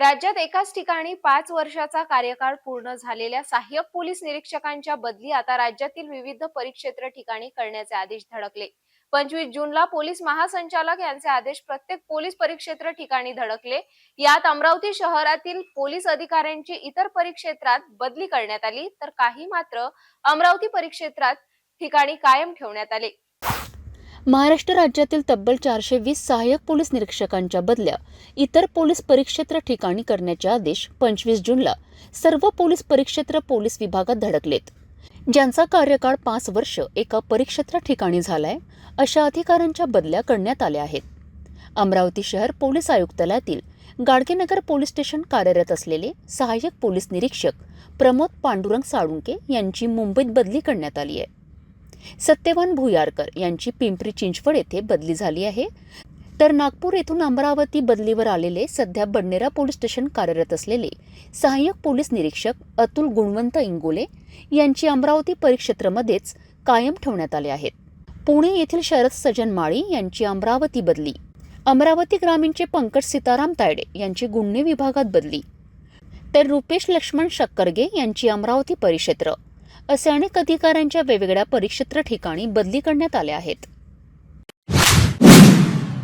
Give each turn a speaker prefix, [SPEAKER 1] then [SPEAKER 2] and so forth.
[SPEAKER 1] राज्यात एकाच ठिकाणी पाच वर्षाचा कार्यकाळ पूर्ण झालेल्या सहाय्यक पोलीस निरीक्षकांच्या बदली आता राज्यातील विविध परिक्षेत्र ठिकाणी करण्याचे आदेश धडकले. पंचवीस जूनला पोलीस महासंचालक यांचे आदेश प्रत्येक पोलीस परिक्षेत्र ठिकाणी धडकले. यात अमरावती शहरातील पोलीस अधिकाऱ्यांची इतर परिक्षेत्रात बदली करण्यात आली तर काही मात्र अमरावती परिक्षेत्रात ठिकाणी कायम ठेवण्यात आले.
[SPEAKER 2] महाराष्ट्र राज्यातील तब्बल चारशे वीस सहाय्यक पोलीस निरीक्षकांच्या बदल्या इतर पोलीस परिक्षेत्र ठिकाणी करण्याचे आदेश पंचवीस जूनला सर्व पोलीस परिक्षेत्र पोलीस विभागात धडकलेत. ज्यांचा कार्यकाळ पाच वर्ष एका परिक्षेत्र ठिकाणी झालाय अशा अधिकाऱ्यांच्या बदल्या करण्यात आल्या आहेत. अमरावती शहर पोलीस आयुक्तालयातील गाडगेनगर पोलीस स्टेशन कार्यरत असलेले सहाय्यक पोलीस निरीक्षक प्रमोद पांडुरंग साळुंके यांची मुंबईत बदली करण्यात आली आहे. सत्यवान भुयारकर यांची पिंपरी चिंचवड येथे बदली झाली आहे. तर नागपूर येथून अमरावती बदलीवर आलेले सध्या बडनेरा पोलीस स्टेशन कार्यरत असलेले सहाय्यक पोलीस निरीक्षक अतुल गुणवंत इंगोले यांची अमरावती परिक्षेत्रमध्येच कायम ठेवण्यात आले आहेत. पुणे येथील शरद सजन माळी यांची अमरावती बदली अमरावती ग्रामीणचे पंकज सीताराम तायडे यांची गुन्हे विभागात बदली तर रुपेश लक्ष्मण शक्करगे यांची अमरावती परिक्षेत्र असे अनेक अधिकाऱ्यांच्या वेगवेगळ्या परिक्षेत्र ठिकाणी बदली करण्यात आल्या आहेत.